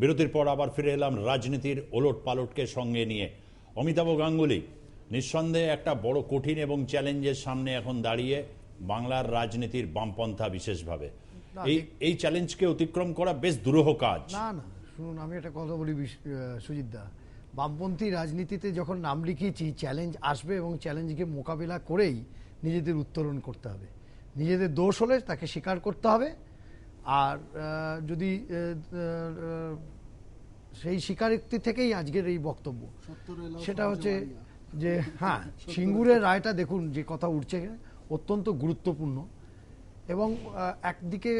বিরতির পর আবার ফিরে এলাম রাজনীতির ওলট পালটকে সঙ্গে নিয়ে। অমিতাভ গাঙ্গুলি নিঃসন্দেহে একটা বড় কঠিন এবং চ্যালেঞ্জের সামনে এখন দাঁড়িয়ে বাংলার রাজনীতির বামপন্থা বিশেষভাবে। এই এই চ্যালেঞ্জকে অতিক্রম করা বেশ দুরূহ কাজ। না না শুনুন আমি একটা কথা বলি সুজিতদা বামপন্থী রাজনীতিতে যখন নাম লিখিয়েছি চ্যালেঞ্জ আসবে এবং চ্যালেঞ্জকে মোকাবিলা করেই নিজেদের উত্তরণ করতে হবে। নিজেদের দোষ হলে তাকে স্বীকার করতে হবে। আর যদি সেই স্বীকারোক্তি থেকেই আজকের এই বক্তব্য। সেটা হচ্ছে যে হ্যাঁ সিঙ্গুরের রায়টা দেখুন যে কথা উঠছে অত্যন্ত গুরুত্বপূর্ণ। এবং একদিকে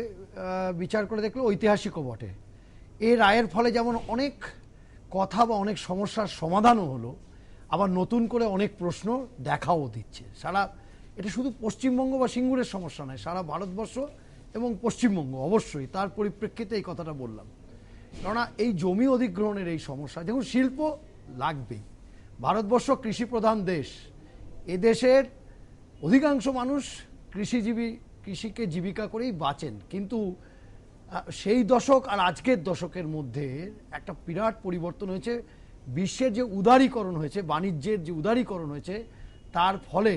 বিচার করে দেখলে ঐতিহাসিকও বটে। এই রায়ের ফলে যেমন অনেক কথা বা অনেক সমস্যার সমাধানও হলো আবার নতুন করে অনেক প্রশ্ন দেখাও দিচ্ছে। সারা এটা শুধু পশ্চিমবঙ্গ বা সিঙ্গুরের সমস্যা নয় সারা ভারতবর্ষ এবং পশ্চিমবঙ্গ, অবশ্যই। তার পরিপ্রেক্ষিতে এই কথাটা বললাম। কেননা এই জমি অধিগ্রহণের এই সমস্যা, দেখুন, শিল্প লাগবেই। ভারতবর্ষ কৃষি প্রধান দেশ। এ দেশের অধিকাংশ মানুষ কৃষিজীবী, কৃষিকে জীবিকা করেই বাঁচেন। কিন্তু সেই দশক আর আজকের দশকের মধ্যে একটা বিরাট পরিবর্তন হয়েছে। বিশ্বের যে উদারীকরণ হয়েছে, বাণিজ্যের যে উদারীকরণ হয়েছে, তার ফলে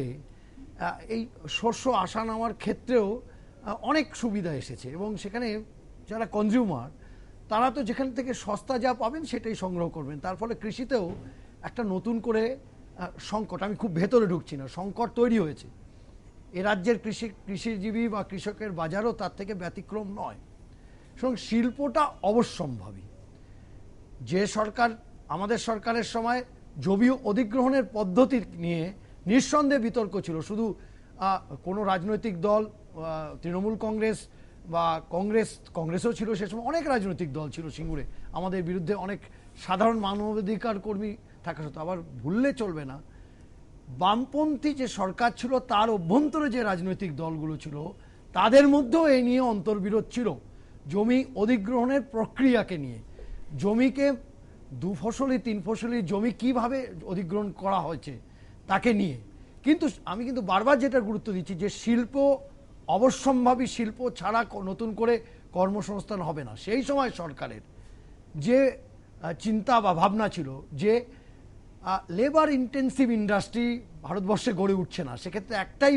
এই শস্য আসা নেওয়ার ক্ষেত্রেও অনেক সুবিধা এসেছে এবং সেখানে যারা কনজিউমার তারা তো যেখান থেকে সস্তা যা পাবেন সেটাই সংগ্রহ করবেন। তার ফলে কৃষিতেও একটা নতুন করে সংকট, আমি খুব ভেতরে ঢুকছি না, সংকট তৈরি হয়েছে। এ রাজ্যের কৃষি, কৃষিজীবী বা কৃষকের বাজারও তার থেকে ব্যতিক্রম নয়। সুতরাং শিল্পটা অবশ্যম্ভাবী। যে সরকার, আমাদের সরকারের সময় জমি অধিগ্রহণের পদ্ধতি নিয়ে নিঃসন্দেহে বিতর্ক ছিল। শুধু কোনো রাজনৈতিক দল তৃণমূল কংগ্রেস বা কংগ্রেস, কংগ্রেসও ছিল সে সময়, অনেক রাজনৈতিক দল ছিল সিঙ্গুরে। আমাদের বিরুদ্ধে অনেক সাধারণ মানবাধিকার কর্মী থাকা সত্ত্বেও, আবার ভুললে চলবে না। বামপন্থী যে সরকার ছিল, তার অভ্যন্তরে যে রাজনৈতিক দলগুলো ছিল, তাদের মধ্যেও এই নিয়ে অন্তর্বিরোধ ছিল জমি অধিগ্রহণের প্রক্রিয়াকে নিয়ে। জমিকে দু ফসলি, তিন ফসলি জমি কীভাবে অধিগ্রহণ করা হয়েছে, তাকে নিয়ে। কিন্তু আমি কিন্তু বারবার যেটা গুরুত্ব দিচ্ছি যে শিল্প অবশ্যম্ভাবী শিল্প ছাড়া নতুন করে কর্মসংস্থান হবে না। সেই সময় সরকারের যে চিন্তা বা ভাবনা ছিল যে লেবার ইন্টেন্সিভ ইন্ডাস্ট্রি ভারতবর্ষে গড়ে উঠছে না, সেক্ষেত্রে একটাই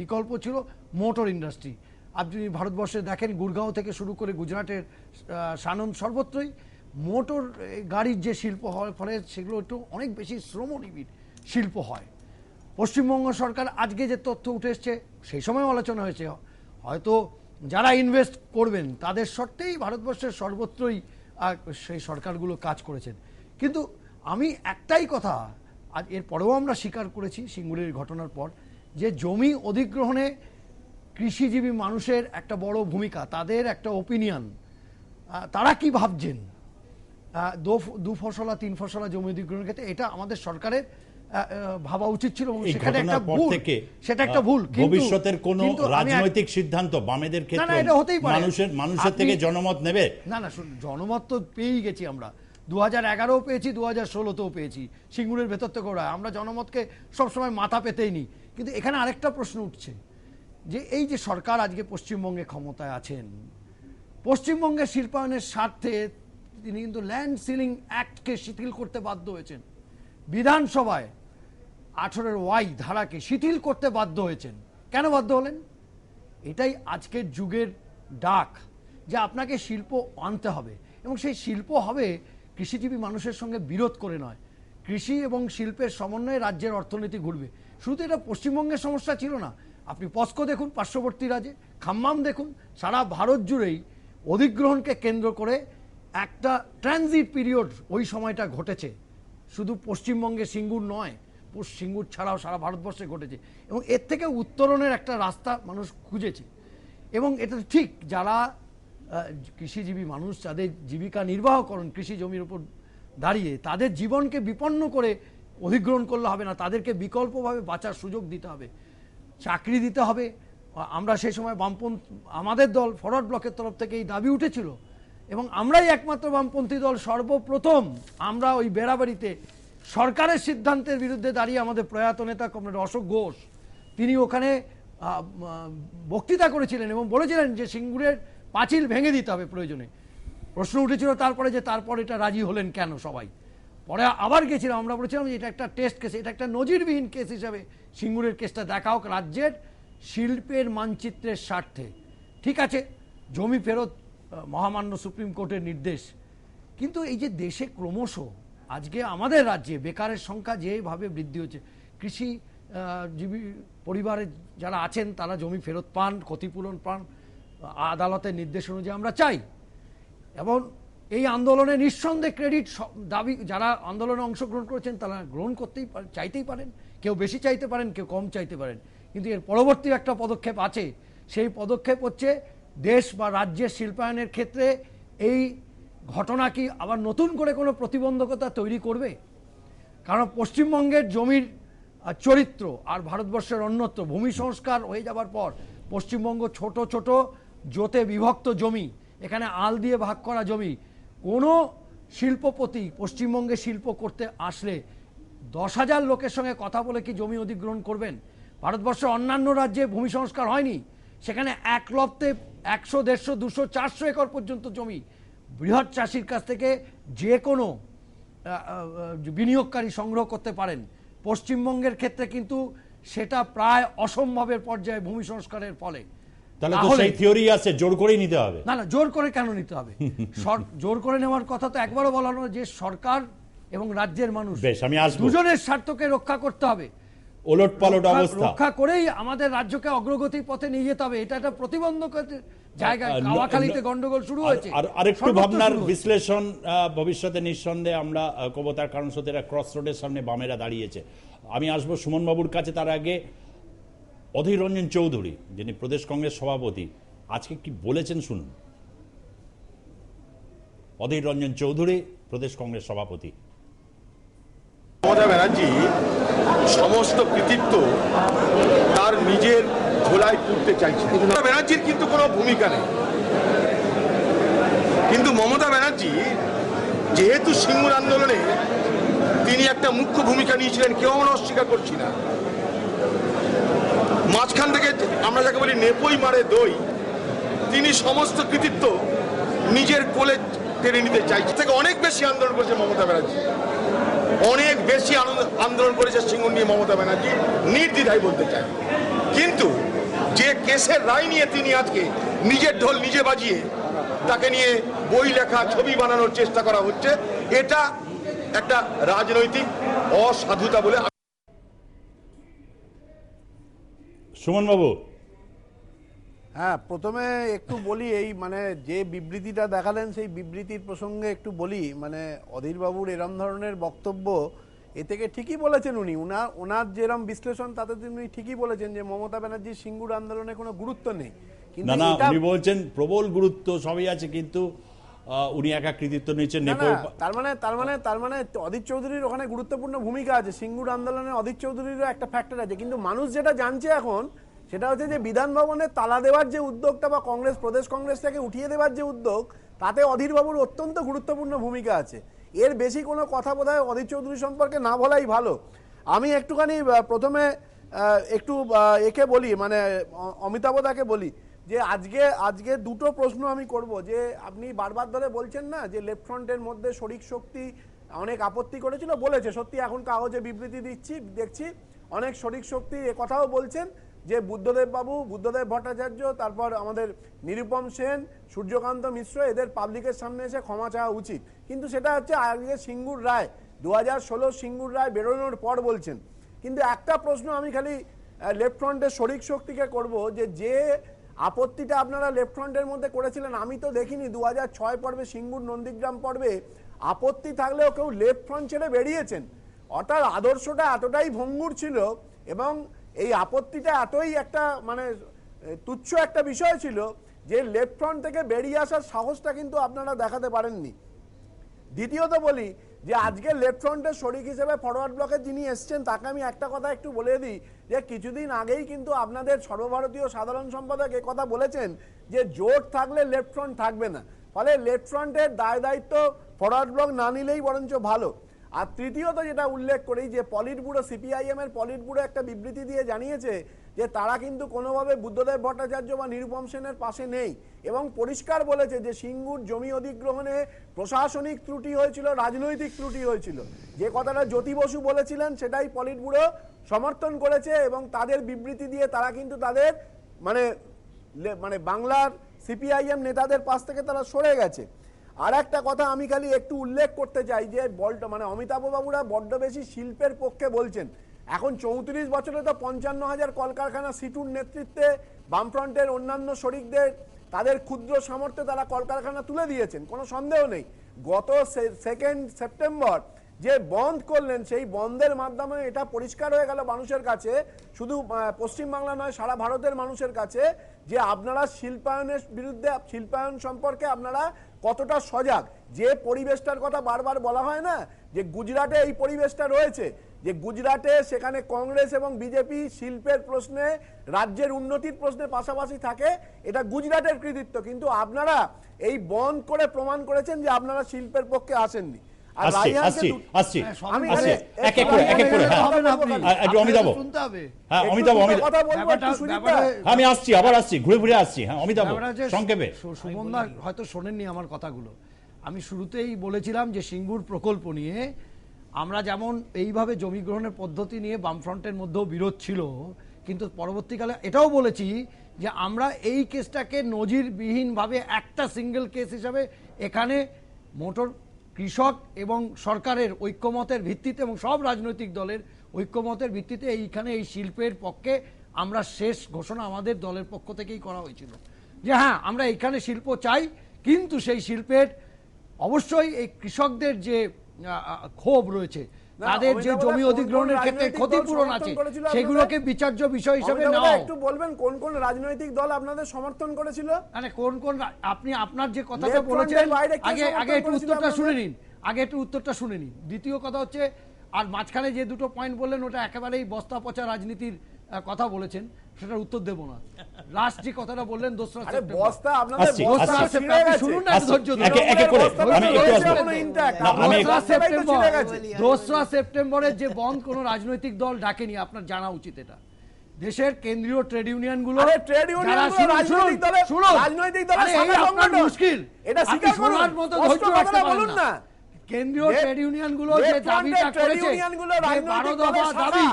বিকল্প ছিল মোটর ইন্ডাস্ট্রি আপনি ভারতবর্ষে দেখেন, গুরগাঁও থেকে শুরু করে গুজরাটের সানন্দ সর্বত্রই মোটর গাড়ির যে শিল্প হওয়ার ফলে সেগুলো একটু অনেক বেশি শ্রমনিবিড় শিল্প হয়। পশ্চিমবঙ্গ সরকার আজকে যে তথ্য উঠে এসছে, সেই সময় আলোচনা হয়েছে। হয়তো যারা ইনভেস্ট করবেন, তাদের শর্তেই ভারতবর্ষের সর্বত্রই সেই সরকারগুলো কাজ করেছেন। কিন্তু আমি একটাই কথা আজ এর পরেও আমরা স্বীকার করেছি সিঙ্গুরের ঘটনার পর, যে জমি অধিগ্রহণে কৃষিজীবী মানুষের একটা বড় ভূমিকা, তাদের একটা ওপিনিয়ন তারা কি ভাবছেন? দু ফসলা, তিন ফসলা জমি অধিগ্রহণের ক্ষেত্রে এটা আমাদের সরকারের ভাবা উচিত ছিল সেখানে একটা ভুল থেকে সেটা একটা ভুল ভবিষ্যতের কোন রাজনৈতিক সিদ্ধান্ত বামেদের না, ক্ষেত্রে এটা হতেই পারে। মানুষের মানুষের থেকে জনমত নেবে? না না জনমত তো পেয়েই গেছি আমরা। দু হাজার এগারোও পেয়েছি দু হাজার ষোলোতেও পেয়েছি। সিঙ্গুরের ভেতর থেকে ওরা আমরা জনমতকে সবসময় মাথা পেতেই নি কিন্তু এখানে আরেকটা প্রশ্ন উঠছে যে এই যে সরকার আজকে পশ্চিমবঙ্গে ক্ষমতায় আছেন পশ্চিমবঙ্গের শিল্পায়নের স্বার্থে তিনি কিন্তু ল্যান্ড সিলিং অ্যাক্টকে শিথিল করতে বাধ্য হয়েছেন। বিধানসভায় আঠেরোর ওয়াই ধারাকে শিথিল করতে বাধ্য হয়েছেন। কেন বাধ্য হলেন? এটাই আজকের যুগের ডাক যে আপনাকে শিল্প আনতে হবে। এবং সেই শিল্প হবে কৃষিজীবী মানুষের সঙ্গে বিরোধ করে নয়। কৃষি এবং শিল্পের সমন্বয়ে রাজ্যের অর্থনীতি ঘুরবে। শুধু এটা পশ্চিমবঙ্গের সমস্যা ছিল না। আপনি পস্কো দেখুন, পার্শ্ববর্তী রাজ্যে খাম্মাম দেখুন, সারা ভারত জুড়েই অধিগ্রহণকে কেন্দ্র করে একটা ট্রানজিট পিরিয়ড ওই সময়টা ঘটেছে। শুধু পশ্চিমবঙ্গে সিঙ্গুর নয় পশ্চ- সিঙ্গুর ছাড়াও সারা ভারতবর্ষে ঘটেছে এবং এর থেকে উত্তরণের একটা রাস্তা মানুষ খুঁজেছে। এবং এটা ঠিক যারা কৃষিজীবী মানুষ যাদের জীবিকা নির্বাহ করেন, কৃষি জমির উপর দাঁড়িয়ে, তাদের জীবনকে বিপন্ন করে অধিগ্রহণ করলে হবে না, তাদেরকে বিকল্পভাবে বাঁচার সুযোগ দিতে হবে। চাকরি দিতে হবে। আমরা সেই সময় বামপন্থ, আমাদের দল ফরওয়ার্ড ব্লকের তরফ থেকে এই দাবি উঠেছিল এবং আমরাই একমাত্র বামপন্থী দল সর্বপ্রথম, আমরা ওই বেড়াবাড়িতে সরকারের সিদ্ধান্তের বিরুদ্ধে দাঁড়িয়ে আমাদের প্রয়াত নেতা কমরেড অশোক ঘোষ, তিনি ওখানে বক্তৃতা করেছিলেন এবং বলেছিলেন যে সিঙ্গুরের পাঁচিল ভেঙে দিতে হবে প্রয়োজনে। প্রশ্ন উঠেছিল তারপরে যে তারপর এটা রাজি হলেন কেন সবাই? পরে আবার গেছিলাম, আমরা বলেছিলাম যে এটা একটা টেস্ট কেস এটা একটা নজিরবিহীন কেস হিসাবে সিঙ্গুরের কেসটা দেখা হোক রাজ্যের শিল্পের মানচিত্রের স্বার্থে। ঠিক আছে, জমি ফেরত মহামান্য সুপ্রিম কোর্টের নির্দেশ। কিন্তু এই যে দেশে ক্রমশ আজকে আমাদের রাজ্যে বেকারের সংখ্যা যেভাবে বৃদ্ধি হচ্ছে, কৃষি জীবী পরিবারের যারা আছেন, তারা জমি ফেরত পান, ক্ষতিপূরণ পান আদালতের নির্দেশ অনুযায়ী আমরা চাই। এবং এই আন্দোলনে নিঃসন্দেহে ক্রেডিট দাবি, যারা আন্দোলনে অংশগ্রহণ করেছেন, তারা গ্রহণ করতেই চাইতেই পারেন। কেউ বেশি চাইতে পারেন, কেউ কম চাইতে পারেন। কিন্তু এর পরবর্তী একটা পদক্ষেপ আছে। সেই পদক্ষেপ হচ্ছে দেশ বা রাজ্যের শিল্পায়নের ক্ষেত্রে এই ঘটনা কি আবার নতুন করে কোনো প্রতিবন্ধকতা তৈরি করবে? কারণ পশ্চিমবঙ্গের জমির চরিত্র আর ভারতবর্ষের অন্যত্র, ভূমি সংস্কার হয়ে যাবার পর পশ্চিমবঙ্গ ছোট ছোট জোতে বিভক্ত জমি, এখানে আল দিয়ে ভাগ করা জমি, কোনো শিল্পপতি পশ্চিমবঙ্গে শিল্প করতে আসলে দশ হাজার লোকের সঙ্গে কথা বলে কি জমি অধিগ্রহণ করবেন? ভারতবর্ষের অন্যান্য রাজ্যে ভূমি সংস্কার হয়নি, সেখানে এক লপ্তে একশো, দেড়শো, দুশো, চারশো একর পর্যন্ত জমি বৃহৎ চাষির কাছ থেকে যে কোনো বিনিয়োগকারী সংগ্রহ করতে পারেন। পশ্চিমবঙ্গের ক্ষেত্রে কিন্তু সেটা প্রায় অসম্ভবের পর্যায়ে ভূমি সংস্কারের ফলে। তাহলে তো সেই থিওরি আছে জোর করেই নিতে হবে। না না জোর করে কেন নিতে হবে? জোর করে নেওয়ার কথা তো একবারও বলা হলো যে সরকার এবং রাজ্যের মানুষ বেশ, আমি আসব। দুজনের স্বার্থকে রক্ষা করতে হবে। ওলট পালট রক্ষা- অবস্থা। রক্ষা করেই আমাদের রাজ্যকে অগ্রগতির পথে নিয়ে যেতে হবে। এটা একটা প্রতিবন্ধকের গন্ডগোল শুরু হয়েছে। আর আরেকটু ভাবনার বিশ্লেষণ ভবিষ্যতে নিঃসন্দেহে আমরা কবতার কারণ সত্যি ক্রস রোডের সামনে বামেরা দাঁড়িয়েছে। আমি আসব সুমন বাবুর কাছে তার আগে অধীর রঞ্জন চৌধুরী যিনি প্রদেশ কংগ্রেস সভাপতি আজকে কি বলেছেন শুনুন। অধীর রঞ্জন চৌধুরী প্রদেশ কংগ্রেস সভাপতি। মমতা ব্যানার্জি সমস্ত কৃতিত্ব তার নিজের ঝোলায় তুলতে চাইছে। মমতা ব্যানার্জির কিন্তু কোনো ভূমিকা নেই। কিন্তু মমতা ব্যানার্জি, যেহেতু সিঙ্গুর আন্দোলনে তিনি একটা মুখ্য ভূমিকা নিয়েছিলেন, কেউ আমরা অস্বীকার করছি না। মাঝখান থেকে আমরা যাকে বলি নেপই মারে দই, তিনি সমস্ত কৃতিত্ব নিজের কোলে টেনে নিতে চাইছে। থেকে অনেক বেশি আন্দোলন করেছে মমতা ব্যানার্জি। অনেক বেশি আন্দোলন করেছে সিঙ্গুর নিয়ে মমতা ব্যানার্জি, নির্দ্বিধায় বলতে চাই। কিন্তু যে কেসের রায় নিয়ে তিনি আজকে নিজের ঢোল নিজে বাজিয়ে তাকে নিয়ে বই লেখা ছবি বানানোর চেষ্টা করা হচ্ছে এটা একটা রাজনৈতিক অসাধুতা বলে সুমন বাবু হ্যাঁ প্রথমে একটু বলি এই মানে যে বিবৃতিটা দেখালেন সেই বিবৃতির প্রসঙ্গে একটু বলি মানে অধীরবাবুর এরম ধরনের বক্তব্য এ থেকে ঠিকই বলেছেন উনি। উনার ওনার যেরম বিশ্লেষণ তাতে তিনি ঠিকই বলেছেন যে মমতা ব্যানার্জির সিঙ্গুর আন্দোলনে কোনো গুরুত্ব নেই। না না উনি বলছেন প্রবল গুরুত্ব সবই আছে কিন্তু উনি একা কৃতিত্ব নিচ্ছেন তার মানে তার মানে তার মানে অধীর চৌধুরীর ওখানে গুরুত্বপূর্ণ ভূমিকা আছে। সিঙ্গুর আন্দোলনে অধীর চৌধুরীরও একটা ফ্যাক্টর আছে। কিন্তু মানুষ যেটা জানছে এখন সেটা হচ্ছে যে বিধান ভবনে তালা দেওয়ার যে উদ্যোগটা বা কংগ্রেস প্রদেশ কংগ্রেস থেকে উঠিয়ে দেওয়ার যে উদ্যোগ তাতে অধীর বাবুর অত্যন্ত গুরুত্বপূর্ণ ভূমিকা আছে। এর বেশি কোনো কথা বোধহয় অধীর চৌধুরী সম্পর্কে না বলাই ভালো। আমি একটুখানি প্রথমে একটু একে বলি মানে অ- অমিতাভদাকে বলি, যে আজকে আজকে দুটো প্রশ্ন আমি করব, যে আপনি বারবার ধরে বলছেন না যে লেফট ফ্রন্টের মধ্যে শরিক শক্তি অনেক আপত্তি করেছিল, বলেছে, সত্যি এখন কাগজে বিবৃতি দিচ্ছি, দেখছি, অনেক শরিক শক্তি কথাও বলছেন যে বুদ্ধদেব বাবু, বুদ্ধদেব ভট্টাচার্য, তারপর আমাদের নিরুপম সেন, সূর্যকান্ত মিশ্র, এদের পাবলিকের সামনে এসে ক্ষমা চাওয়া উচিত। কিন্তু সেটা হচ্ছে আজকে সিঙ্গুর রায় দু হাজার ষোলো সিঙ্গুর রায় বেরোনোর পর বলছেন। কিন্তু একটা প্রশ্ন আমি খালি লেফট ফ্রন্টের শরিক শক্তিকে করব যে যে আপত্তিটা আপনারা লেফট ফ্রন্টের মধ্যে করেছিলেন, আমি তো দেখিনি দু হাজার ছয় পর্বে সিঙ্গুর নন্দীগ্রাম পর্বে আপত্তি থাকলেও কেউ লেফট ফ্রন্ট ছেড়ে বেরিয়েছেন। অর্থাৎ আদর্শটা এতটাই ভঙ্গুর ছিল এবং এই আপত্তিটা এতই একটা মানে তুচ্ছ একটা বিষয় ছিল যে লেফট ফ্রন্ট থেকে বেরিয়ে আসার সাহসটা কিন্তু আপনারা দেখাতে পারেননি। দ্বিতীয়ত বলি যে আজকে লেফট ফ্রন্টের শরিক হিসেবে ফরওয়ার্ড ব্লকে যিনি এসছেন, তাকে আমি একটা কথা একটু বলে দিই যে কিছুদিন আগেই কিন্তু আপনাদের সর্বভারতীয় সাধারণ সম্পাদক কথা বলেছেন যে জোট থাকলে লেফট ফ্রন্ট থাকবে না। ফলে লেফট ফ্রন্টের দায় দায়িত্ব ফরওয়ার্ড ব্লক না নিলেই বরঞ্চ ভালো। আর তৃতীয়ত যেটা উল্লেখ করি যে পলিট ব্যুরো সিপিআইএম এর পলিট ব্যুরো একটা বিবৃতি দিয়ে জানিয়েছে যে তারা কিন্তু কোনোভাবে বুদ্ধদেব ভট্টাচার্য বা নিরুপম সেনের পাশে নেই এবং পরিষ্কার বলেছে যে সিঙ্গুর জমি অধিগ্রহণে প্রশাসনিক ত্রুটি হয়েছিল, রাজনৈতিক ত্রুটি হয়েছিল। যে কথাটা জ্যোতি বসু বলেছিলেন সেটাই পলিট ব্যুরো সমর্থন করেছে এবং তাদের বিবৃতি দিয়ে তারা কিন্তু তাদের মানে মানে বাংলার সিপিআইএম নেতাদের পাশ থেকে তারা সরে গেছে। আর একটা কথা আমি খালি একটু উল্লেখ করতে চাই যে বলটা মানে অমিতাভ বাবুরা বড্ড বেশি শিল্পের পক্ষে বলছেন। এখন চৌত্রিশ বছরে তো পঞ্চান্ন হাজার কলকারখানা সিটুর নেতৃত্বে বামফ্রন্টের অন্যান্য শরিকদের তাদের ক্ষুদ্র সামর্থ্যে তারা কলকারখানা তুলে দিয়েছেন, কোনো সন্দেহ নেই। গত সেকেন্ড সেপ্টেম্বর যে বন্ধ করলেন, সেই বন্ধের মাধ্যমে এটা পরিষ্কার হয়ে গেল মানুষের কাছে। শুধু পশ্চিমবাংলা নয়, সারা ভারতের মানুষের কাছে। যে আপনারা শিল্পায়নের বিরুদ্ধে, শিল্পায়ন সম্পর্কে আপনারা কতটা সজাগ? যে পরিবেশটার কথা বারবার বলা হয় না, যে গুজরাটে এই পরিবেশটা রয়েছে, যে গুজরাটে সেখানে কংগ্রেস এবং বিজেপি শিল্পের প্রশ্নে, রাজ্যের উন্নতির প্রশ্নে পাশাপাশি থাকে, এটা গুজরাটের কৃতিত্ব। কিন্তু আপনারা এই বন্ধ করে প্রমাণ করেছেন যে আপনারা শিল্পের পক্ষে আসেননি। আসছি আসছি আসছি আমি আসছি। এক এক করে এক এক করে হ্যাঁ। অমিতাভ। হ্যাঁ অমিতাভ আমি আবার আসছি ঘুরে ঘুরে আসছি। হ্যাঁ অমিতাভ সংক্ষেপে। সুমনদা হয়তো শোনেননি আমার কথাগুলো। আমি শুরুতেই বলেছিলাম যে সিঙ্গুর প্রকল্প নিয়ে আমরা যেমন এইভাবে জমি গ্রহণের পদ্ধতি নিয়ে বামফ্রন্টের মধ্যেও বিরোধ ছিল কিন্তু পরবর্তীকালে এটাও বলেছি যে আমরা এই কেসটাকে নজিরবিহীনভাবে একটা সিঙ্গেল কেস হিসাবে এখানে মোটর কৃষক এবং সরকারের ঐক্যমতের ভিত্তিতে এবং সব রাজনৈতিক দলের ঐক্যমতের ভিত্তিতে এইখানে এই শিল্পের পক্ষে আমরা শেষ ঘোষণা আমাদের দলের পক্ষ থেকেই করা হয়েছিল। যে হ্যাঁ আমরা এখানে শিল্প চাই, কিন্তু সেই শিল্পের অবশ্যই এই কৃষকদের যে ক্ষোভ রয়েছে তাদের যে জমি অধিগ্রহণের ক্ষেত্রে ক্ষতিপূরণ আছে সেগুলোকে বিচার্য বিষয় হিসেবে নাও। একটু বলবেন কোন কোন রাজনৈতিক দল আপনাদের সমর্থন করেছিল? মানে কোন কোন আপনি আপনার যে কথাটা বলেছেন আগে আগে একটু উত্তরটা শুনে নিন আগে একটু উত্তরটা শুনে নিন। দ্বিতীয় কথা হচ্ছে আর মাঝখানে যে দুটো পয়েন্ট বললেন ওটা একেবারেই বস্তা পচা রাজনীতির কথা বলেছেন। সেটার উত্তর দেব না লাস্ট যে কথাটা বললেন দোসরা আরে বস্তা আপনাদের বস্তা ছিঁড়ে আপনি গেছে। শুনুন না, ধৈর্য ধরুন। একে একে করে আমি একটু আসব দোসরা। সেপ্টেম্বরের যে বন্ধ কোন রাজনৈতিক দল ডাকেনি আপনার জানা উচিত এটা দেশের কেন্দ্রীয় ট্রেড ইউনিয়নগুলো union গুলো রাজনৈতিক দলের- রাজনৈতিক দলের সংগঠন। মুশকিল এটা স্বীকার করুন। মতো ধৈর্য রাখতে বলুন না। কেন্দ্রীয় ট্রেড ইউনিয়নগুলো যে দাবিটা করেছে দফা দাবি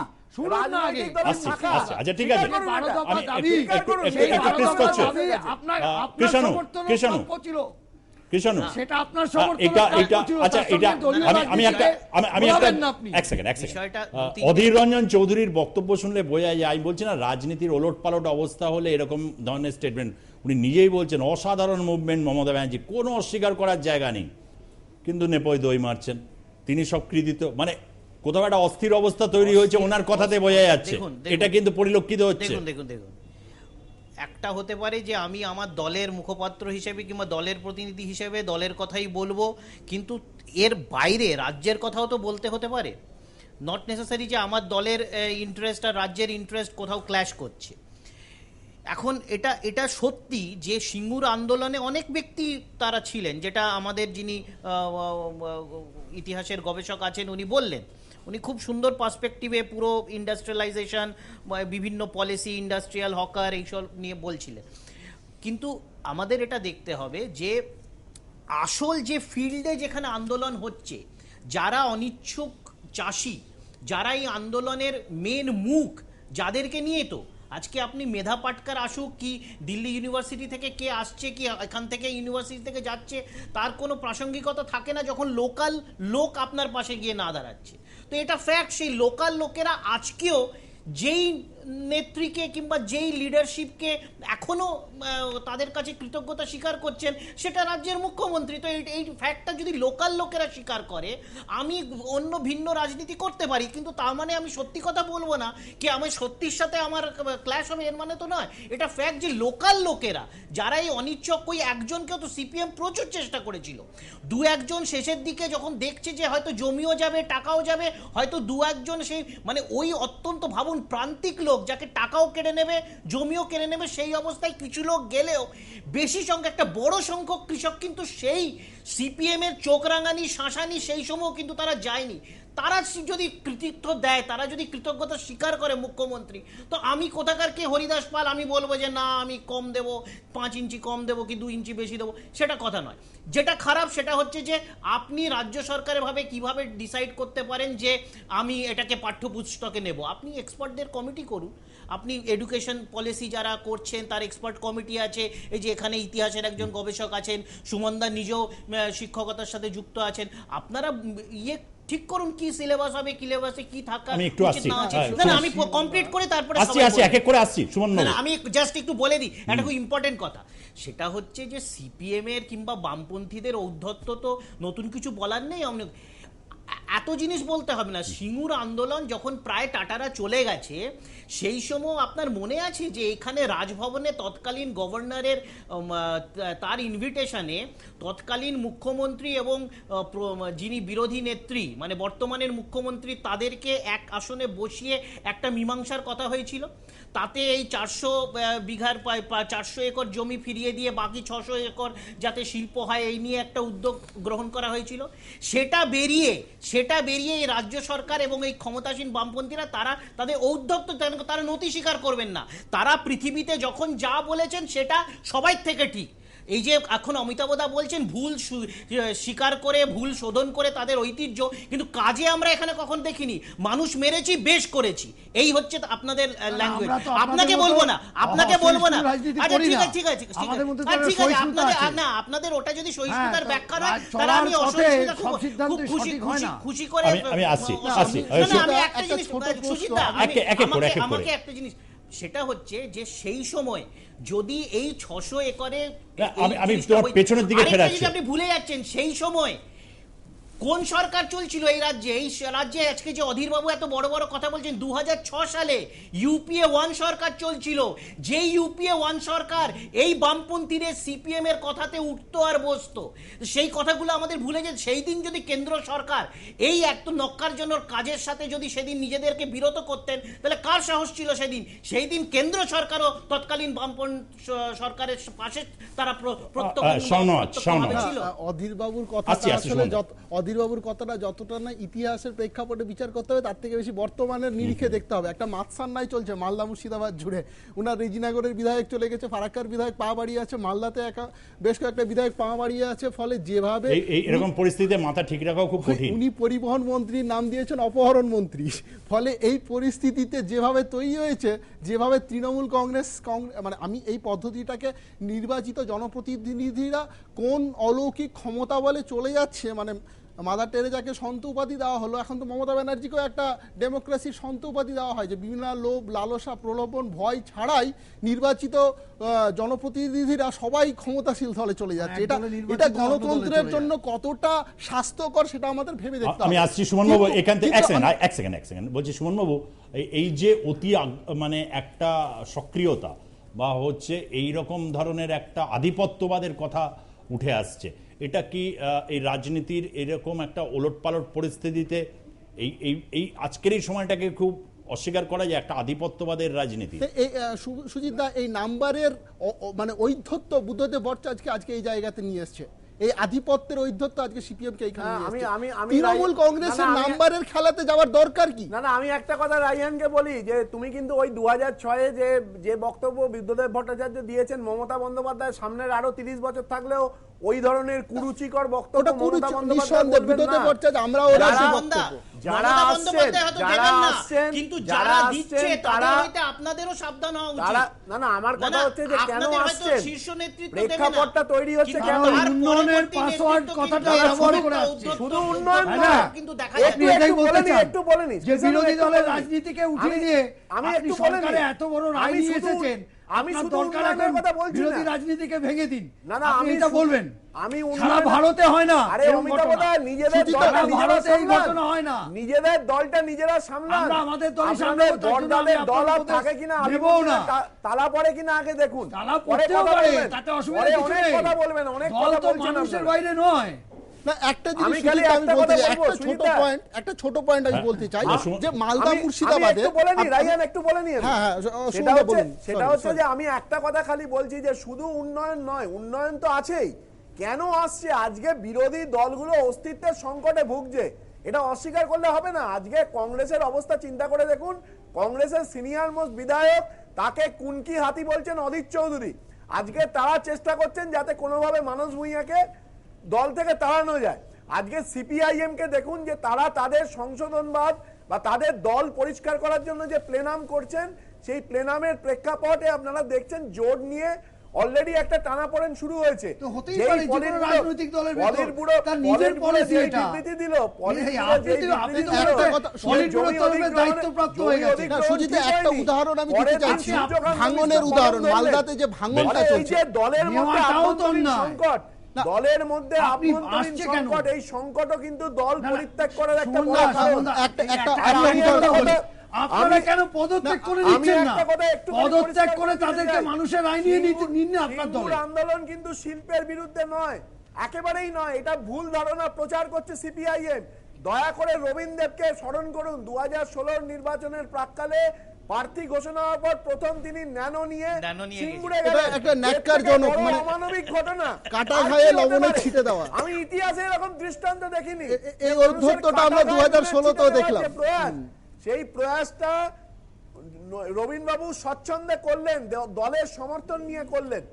আচ্ছা ঠিক আছে। সেটা আপনার এটা এটা আচ্ছা এটা আমি একটা আমি একটা। এক সেকেন্ড এক সেকেন্ড। অধীর রঞ্জন চৌধুরীর বক্তব্য শুনলে বোঝা যায় আমি বলছি না রাজনীতির ওলট পালট অবস্থা হলে এরকম ধরনের স্টেটমেন্ট উনি নিজেই বলছেন অসাধারণ মুভমেন্ট মমতা ব্যানার্জি। কোনো অস্বীকার করার জায়গা নেই। কিন্তু নেপোয় দই মারছেন। তিনি সব কৃতিত্ব মানে কোথাও একটা অস্থির অবস্থা তৈরি হয়েছে ওনার কথাতে বোঝা যাচ্ছে। এটা কিন্তু পরিলক্ষিত হচ্ছে। দেখুন দেখুন দেখুন। একটা হতে পারে যে আমি আমার দলের মুখপাত্র হিসেবে কিংবা দলের প্রতিনিধি হিসেবে দলের কথাই বলব কিন্তু এর বাইরে রাজ্যের কথাও তো বলতে হতে পারে। নট নেসেসারি যে আমার দলের ইন্টারেস্ট আর রাজ্যের ইন্টারেস্ট কোথাও ক্ল্যাশ করছে। এখন এটা এটা সত্যি যে সিঙ্গুর আন্দোলনে অনেক ব্যক্তি তারা ছিলেন যেটা আমাদের যিনি ইতিহাসের গবেষক আছেন উনি বললেন। উনি খুব সুন্দর পার্সপেক্টিভে পুরো ইন্ডাস্ট্রিয়ালাইজেশন বিভিন্ন পলিসি ইন্ডাস্ট্রিয়াল হকার এইসব নিয়ে বলছিলেন। কিন্তু আমাদের এটা দেখতে হবে যে, আসল যে ফিল্ডে যেখানে আন্দোলন হচ্ছে, যারা অনিচ্ছুক চাষি, যারা এই আন্দোলনের মেন মুখ, যাদেরকে নিয়ে তো, আজকে আপনি মেধা পাটকার আসুক কি দিল্লি ইউনিভার্সিটি থেকে কে আসছে, কি এখান থেকে ইউনিভার্সিটি থেকে যাচ্ছে, তার কোনো প্রাসঙ্গিকতা থাকে না যখন লোকাল লোক আপনার পাশে গিয়ে না দাঁড়াচ্ছে। তো এটা ফ্যাক্ট সেই লোকাল লোকেরা আজকেও যেই নেত্রীকে কিংবা যেই লিডারশিপকে এখনও আহ, তাদের কাছে কৃতজ্ঞতা স্বীকার করছেন সেটা রাজ্যের মুখ্যমন্ত্রী। তো এই- এই ফ্যাক্টটা যদি লোকাল লোকেরা স্বীকার করে আমি অন্য ভিন্ন রাজনীতি করতে পারি কিন্তু তার মানে আমি সত্যি কথা বলব না কি আমি সত্যির সাথে আমার ক্ল্যাশ হবে এর মানে তো নয়। এটা ফ্যাক্ট যে লোকাল লোকেরা যারা এই অনিচ্ছক ওই একজনকেও তো সিপিএম প্রচুর চেষ্টা করেছিল। দু একজন শেষের দিকে যখন দেখছে যে হয়তো জমিও যাবে টাকাও যাবে হয়তো দু একজন সেই মানে ওই অত্যন্ত ভাবুন প্রান্তিক লোক যাকে টাকাও কেড়ে নেবে, জমিও কেড়ে নেবে, সেই অবস্থায় কিছু লোক গেলেও বেশি সংখ্যক, একটা বড় সংখ্যক কৃষক কিন্তু সেই সিপিএমের চোখ রাঙানি, শাঁসানি, সেই সময়ও কিন্তু তারা যায়নি। তারা যদি কৃতিত্ব দেয়, তারা যদি কৃতজ্ঞতা স্বীকার করে মুখ্যমন্ত্রী, তো আমি কোথাকার কে হরিদাস পাল? আমি বলব যে, না, আমি কম দেব, পাঁচ ইঞ্চি কম দেবো কি দু ইঞ্চি বেশি দেবো? সেটা কথা নয়। যেটা খারাপ সেটা হচ্ছে যে, আপনি রাজ্য সরকারের ভাবে কীভাবে ডিসাইড করতে পারেন যে, আমি এটাকে পাঠ্যপুস্তকে নেব? আপনি এক্সপার্টদের কমিটি করুন। আপনি এডুকেশন পলিসি যারা করছেন, তার এক্সপার্ট কমিটি আছে। এই যে এখানে ইতিহাসের একজন গবেষক আছেন, সুমনদা নিজেও শিক্ষকতার সাথে যুক্ত আছেন। আপনারা ইয়ে ঠিক করুন কি সিলেবাস হবে কি সিলেবাসে কি থাকা আমি একটু আসছি। না হ্যাঁ, না আমি কমপ্লিট করে তারপরে আসছি আসছি এক এক করে আসছি সুমন না, আমি জাস্ট একটু বলে দিই একটা খুব ইম্পর্টেন্ট কথা। সেটা হচ্ছে যে সিপিএম এর কিংবা বামপন্থীদের ঔদ্ধত্য তো নতুন কিছু বলার নেই এ- এত জিনিস বলতে হবে না। সিঙ্গুর আন্দোলন যখন প্রায় টাটারা চলে গেছে, সেই সময় আপনার মনে আছে যে এখানে রাজভবনে তৎকালীন গভর্নরের তার ইনভিটেশনে তৎকালীন মুখ্যমন্ত্রী এবং যিনি বিরোধী নেত্রী মানে বর্তমানের মুখ্যমন্ত্রী, তাদেরকে এক আসনে বসিয়ে একটা মীমাংসার কথা হয়েছিল? তাতে এই চারশো বিঘার চারশো একর জমি ফিরিয়ে দিয়ে বাকি ছশো একর যাতে শিল্প হয়, এই নিয়ে একটা উদ্যোগ গ্রহণ করা হয়েছিল। সেটা বেরিয়ে সেটা বেরিয়ে এই রাজ্য সরকার এবং এই ক্ষমতাসীন বামপন্থীরা, তারা তাদের ঔদ্ধত্য তারা- নথি স্বীকার করবেন না। তারা পৃথিবীতে যখন যা বলেছেন, সেটা সবাই থেকে ঠিক। এই যে এখন অমিতাভদা বলছেন ভুল স্বীকার করে ভুল শোধন করে তাদের ঐতিহ্য কিন্তু কাজে আমরা এখানে কখন দেখিনি। মানুষ মেরেছি বেশ করেছি। এই হচ্ছে আপনাদের ল্যাঙ্গুয়েজ আপনাকে বলব না আপনাকে বলব না। আচ্ছা ঠিক আছে ঠিক আছে ঠিক আছে। আছে আপনাদের না আপনাদের ওটা যদি সহিষ্ণুতার হ্যাঁ, ব্যাখ্যা নয় তাহলে আমি অসহিষ্ণুতা খুব খুশি খুশি খুশি করে আমি-। না, না, আমি একটা একটা জিনিস সুচিতা করে। আমাকে একটা জিনিস সেটা হচ্ছে যে সেই সময় যদি এই ছশো একরে আমি- আমি তোমার পেছনের দিকে ফেরাচ্ছি। আপনি ভুলে যাচ্ছেন সেই সময় কোন সরকার চলছিল এই রাজ্যে? এই রাজ্যে আজকে যে অধীর বাবু এত বড় বড় কথা বলছেন দু সালে ইউপিএ ওয়ান সরকার চলছিল। যেই ইউপিএ ওয়ান সরকার এই বামপন্থীদের সিপিএম এর কথাতে উঠতো আর বসতো। সেই কথাগুলো আমাদের ভুলে যে সেই দিন যদি কেন্দ্র সরকার এই একটু নক্কারজনক কাজের সাথে যদি সেদিন নিজেদেরকে বিরত করতেন তাহলে কার সাহস ছিল সেদিন? সেই দিন কেন্দ্র সরকারও তৎকালীন বামপন সরকারের পাশে তারা প্রত্যক্ষ আহ, সৌনজ, প্রত্যক্ষভাবে সৌনজ। ছিল। অধীর বাবুর আসছি, আসলে শুনুন। যত অধীর বাবুর কথাটা যতটা না ইতিহাসের প্রেক্ষাপটে বিচার করতে হবে তার থেকে বেশি বর্তমানের নিরিখে দেখতে হবে। একটা মাতসান্নাই চলছে মালদা মুর্শিদাবাদ জুড়ে। উনার রেজিনাগরের বিধায়ক চলে গেছে ফারাক্কার বিধায়ক পা বাড়িয়ে আছে মালদাতে একা বেশ কয়েকটা বিধায়ক পা বাড়িয়ে আছে ফলে যেভাবে এরকম পরিস্থিতিতে মাথা ঠিক রাখাও খুব কঠিন। উনি পরিবহন মন্ত্রীর নাম দিয়েছেন অপহরণ মন্ত্রী। ফলে এই পরিস্থিতিতে যেভাবে তৈরি হয়েছে যেভাবে তৃণমূল কংগ্রেস মানে আমি এই পদ্ধতিটাকে নির্বাচিত জনপ্রতিনিধিরা কোন অলৌকিক ক্ষমতা বলে চলে যাচ্ছে মানে মাদার টেরেজাকে সন্ত উপাধি দেওয়া হলো। এখন তো মমতা ব্যানার্জিকেও একটা ডেমোক্রেসির সন্ত উপাধি দেওয়া হয় যে বিভিন্ন লোভ লালসা প্রলোভন ভয় ছাড়াই নির্বাচিত জনপ্রতিনিধিরা সবাই ক্ষমতাশীল দলে চলে যাচ্ছে। এটা এটা গণতন্ত্রের জন্য কতটা স্বাস্থ্যকর সেটা আমাদের ভেবে দেখতে আমি আসছি সুমন বাবু এখান থেকে এক সেকেন্ড এক সেকেন্ড এক সেকেন্ড বলছি সুমন বাবু এই- যে অতি আগ- মানে একটা সক্রিয়তা বা হচ্ছে এই রকম ধরনের একটা আধিপত্যবাদের কথা উঠে আসছে এটা কি এই রাজনীতির এরকম একটা ওলটপালট পরিস্থিতিতে এই এই এই আজকের এই সময়টাকে খুব অস্বীকার করা যায়, একটা আধিপত্যবাদের রাজনীতি? সুজিত দা, এই নাম্বারের মানে ঐধ্যত্য বুদ্ধদেব ভট্টাচার্যকে আজকে এই জায়গাতে নিয়ে এসছে। এই আধিপত্যের ঐধ্যত্য আজকে সিপিএম কে এখানে আমি- আমি- আমি তৃণমূল কংগ্রেসের নাম্বারের খেলাতে যাওয়ার দরকার কি? না না আমি একটা কথা রাইহানকে বলি যে তুমি কিন্তু ওই দু হাজার ছয়ে যে যে বক্তব্য বিদ্যুদেব ভট্টাচার্য দিয়েছেন মমতা বন্দ্যোপাধ্যায় সামনের আরও তিরিশ বছর থাকলেও ওই ধরনের কুরুচিকর বক্তব্য মমতা বন্দ্যোপাধ্যায় বিদ্যুদেব ভট্টাচার্য আমরাও ওরা সেই বক্তব্য। যারা আসছেন, যারা আসছেন, কিন্তু যারা দিচ্ছে তারা- হইতে আপনাদেরও সাবধান হওয়া উচিত। না না আমার কথা হচ্ছে যে কেন আপনাদের আসছেন? শীর্ষ নেতৃত্ব। প্রেক্ষাপটটা তৈরি হচ্ছে কেন উন্নয়নের পাসওয়ার্ড কথাটা ব্যবহার করে আসছে। শুধু উন্নয়ন না? কিন্তু দেখা একটু- আপনি যাচ্ছে এটাই একটু বলতে চান একটু বলে যে বিরোধী দলের রাজনীতিকে উঠিয়ে নিয়ে আমি একটু বলেনি সরকারে এত বড় রায় নিয়ে এসেছেন। আমি শুধু দরকার উন্নয়নের এখন কথা বলছি বিরোধী রাজনীতিকে ভেঙে দিন। না, না, আমি এটা বলবেন। আমি সারা ভারতে হয় না আরে অমিতাভ দা নিজেদের দলটা নিজেরা ভারতে এই। ঘটনা হয় না। নিজেদের দলটা নিজেরা সামলান। আমরা আমাদের সামলাবো, জন্য বড়দাদের আমি দল আর থাকে কিনা আমি নেবও না। তালা পড়ে কিনা আগে দেখুন। তালা পড়তেও পারে, তাতে অসুবিধা কিছু অনেক নেই। কথা বলবেন অনেক কথা বলছেন মানুষের বাইরে নয়। না একটা জিনিস আমি খালি সুজিত আমি একটা বলতে কথা চাই, বলব, একটা ছোট পয়েন্ট একটা ছোট পয়েন্ট আমি বলতে চাই যে মালদা মুর্শিদাবাদে একটু বলে রাইয়ান একটু বলে হ্যাঁ, হ্যাঁ, সেটা হচ্ছে সেটা হচ্ছে যে আমি একটা কথা খালি বলছি যে শুধু উন্নয়ন নয় উন্নয়ন তো আছেই। কেন আসছে? আজকে বিরোধী দলগুলো অস্তিত্বের সংকটে ভুগছে। এটা অস্বীকার করলে হবে না। আজকে কংগ্রেসের অবস্থা চিন্তা করে দেখুন। কংগ্রেসের সিনিয়র মোস্ট বিধায়ক তাকে কুনকি হাতি বলছেন অদিত চৌধুরী। আজকে তারা চেষ্টা করছেন যাতে কোনোভাবে মানুষ ভূঁইয়াকে দল থেকে তাড়ানো যায় আজকে সিপিআইএম কে দেখুন যে তারা তাদের সংশোধনবাদ বা তাদের দল পরিষ্কার করার জন্য যে প্লেনাম করছেন সেই প্লেনামের প্রেক্ষাপটে আপনারা দেখছেন জোট নিয়ে অলরেডি একটা টানাপোড়েন শুরু হয়েছে রাজনৈতিক দলের তার নিজের এটা। দিল, দায়িত্বপ্রাপ্ত হয়ে গেছে। একটা উদাহরণ আমি দিতে চাইছি। ভাঙনের উদাহরণ, মালদাতে যে ভাঙনটা চলছে। দলের মধ্যে। সংকট দলের মধ্যে আভ্যন্তরীণ সংকট এই সংকটও কিন্তু দল পরিত্যাগ করার একটা বড় কারণ একটা- এই একটা- একটা- একটা আমি উদাহরণ একটা বলি। বলি। আপনারা কেন পদত্যাগ করে নিচ্ছেন না? একটা কথা একটুখানি পদত্যাগ করে তাদেরকে মানুষের আইন নিন না আপনার সিঙ্গুর আন্দোলন কিন্তু শিল্পের বিরুদ্ধে নয় একেবারেই নয়। এটা ভুল ধারণা প্রচার করছে সিপিআইএম। দয়া করে রবীন্দ্র দেবকে স্মরণ করুন দু হাজার ষোলো নির্বাচনের প্রাককালে প্রার্থী ঘোষণা হওয়ার পর প্রথম তিনি ন্যানো নিয়ে গেলেন। একটা ন্যাক্কারজনক, মানে অমানবিক ঘটনা। কাটা ঘায়ে পারে? ছিটে দেওয়া। আমি ইতিহাসে এরকম দৃষ্টান্ত দেখিনি। এই আমরা ঘায়ে 2016 তেও দেখলাম। সেই প্রয়াসটা রবীন্দ্রবাবু স্বচ্ছন্দে করলেন দলের সমর্থন নিয়ে করলেন।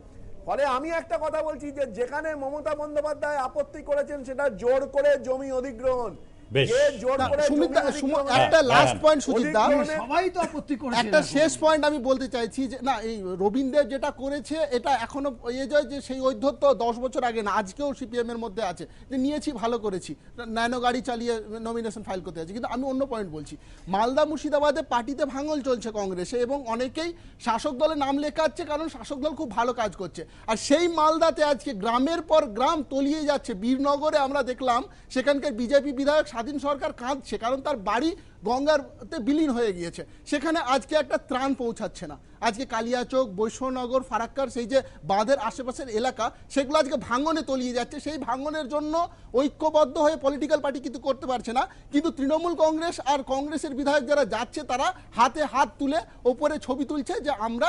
ফলে আমি একটা কথা বলছি যে যেখানে মমতা বন্দ্যোপাধ্যায় আপত্তি করেছেন সেটা জোর করে জমি অধিগ্রহণ। বেশ। যে জোর না, করে সুমিত জমি দা, সুম- অধিগ্রহণ- একটা লাস্ট। পয়েন্ট সুজিত সবাই তো আপত্তি করেছে একটা শেষ পয়েন্ট আমি বলতে চাইছি যে না এই রবীন্দ্র যেটা করেছে এটা এখনও এ যায় যে সেই ঐধ্যত্য দশ বছর আগে না আজকেও সিপিএম এর মধ্যে আছে। যে নিয়েছি ভালো করেছি। ন্যানো গাড়ি চালিয়ে নমিনেশন ফাইল করতে আছে কিন্তু আমি অন্য পয়েন্ট বলছি। মালদা মুর্শিদাবাদে পার্টিতে ভাঙল চলছে কংগ্রেসে এবং অনেকেই শাসক দলে নাম লেখাচ্ছে কারণ শাসক দল খুব ভালো কাজ করছে। আর সেই মালদাতে আজকে গ্রামের পর গ্রাম তলিয়ে যাচ্ছে। বীরনগরে আমরা দেখলাম সেখানকার বিজেপি বিধায়ক স্বাধীন সরকার কাঁদছে কারণ তার বাড়ি গঙ্গারতে বিলীন হয়ে গিয়েছে। সেখানে আজকে একটা ত্রাণ পৌঁছাচ্ছে না। আজকে কালিয়াচক বৈষ্ণনগর ফারাক্কার সেই যে বাঁধের আশেপাশের এলাকা সেগুলো আজকে ভাঙনে তলিয়ে যাচ্ছে। সেই ভাঙনের জন্য ঐক্যবদ্ধ হয়ে পলিটিক্যাল পার্টি কিন্তু করতে পারছে না। কিন্তু তৃণমূল কংগ্রেস আর কংগ্রেসের বিধায়ক যারা যাচ্ছে তারা হাতে হাত তুলে ওপরে ছবি তুলছে যে আমরা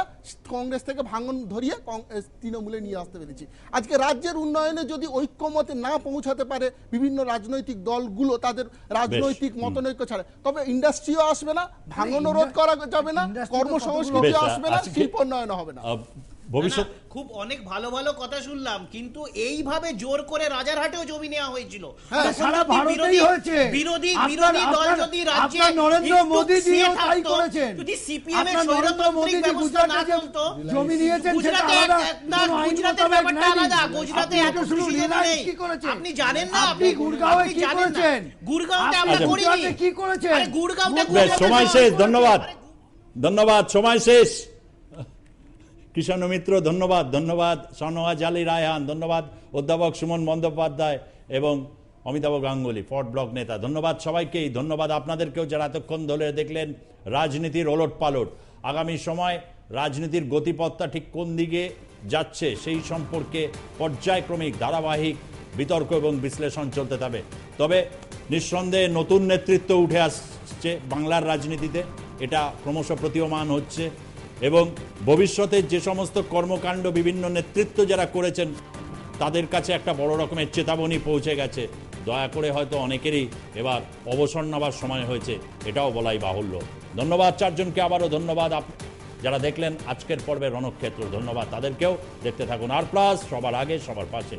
কংগ্রেস থেকে ভাঙন ধরিয়ে তৃণমূলে নিয়ে আসতে পেরেছি। আজকে রাজ্যের উন্নয়নে যদি ঐক্যমতে না পৌঁছাতে পারে বিভিন্ন রাজনৈতিক দলগুলো তাদের রাজনৈতিক মতনৈক্য ছাড়া তবে ইন্ডাস্ট্রিও আসবে না ভাঙন রোধ করা যাবে না কর্মসংস্কৃতি আসবে না শিল্পোন্নয়ন শিল্প উন্নয়ন হবে না। ভবিষ্যৎ খুব অনেক ভালো ভালো কথা শুনলাম কিন্তু এইভাবে জোর করে রাজারহাটেও জমি নেওয়া হয়েছিল হ্যাঁ, সারা ভারতেই হয়েছে। বিরোধী বিরোধী দল যদি রাজ্যে নরেন্দ্র মোদী জিও তাই করেছেন। যদি সিপিএম এর স্বৈরতান্ত্রিক ব্যবস্থা না চলতো জমি নিয়েছেন সেটা আলাদা, না, ব্যাপারটা আলাদা গুজরাটে এত রিলায়েন্স নেই কি করেছেন? আপনি জানেন না আপনি গুরগাঁওয়ে কি। করেছেন? গুরগাঁওতে আমরা করিনি কি করেছেন? আরে গুরগাঁওতে সময় শেষ ধন্যবাদ ধন্যবাদ সময় শেষ কৃষ্ণ মিত্র, ধন্যবাদ ধন্যবাদ সনোয়া জালি রায়হান, ধন্যবাদ, অধ্যাপক সুমন বন্দ্যোপাধ্যায় এবং অমিতাভ গাঙ্গুলি, ফর্ট ব্লক নেতা, ধন্যবাদ সবাইকেই, ধন্যবাদ আপনাদেরকেও যারা এতক্ষণ ধরে দেখলেন রাজনীতির ওলট পালট আগামী সময় রাজনীতির গতিপথটা ঠিক কোন দিকে যাচ্ছে সেই সম্পর্কে পর্যায়ক্রমিক, ধারাবাহিক বিতর্ক এবং বিশ্লেষণ চলতে থাকবে। তবে নিঃসন্দেহে নতুন নেতৃত্ব উঠে আসছে বাংলার রাজনীতিতে। এটা ক্রমশ প্রতীয়মান হচ্ছে। এবং ভবিষ্যতে যে সমস্ত কর্মকাণ্ড, বিভিন্ন নেতৃত্ব যারা করেছেন, তাদের কাছে একটা বড় রকমের চেতাবনী পৌঁছে গেছে। দয়া করে হয়তো অনেকেরই এবার অবসর নেওয়ার সময় হয়েছে, এটাও বলাই বাহুল্য। ধন্যবাদ চারজনকে আবারও, ধন্যবাদ আপ যারা দেখলেন আজকের পর্বে রণক্ষেত্র। ধন্যবাদ তাদেরকেও। দেখতে থাকুন আর প্লাস সবার আগে, সবার পাশে।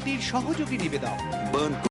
অনুষ্ঠানটির সহযোগী নিবেদক।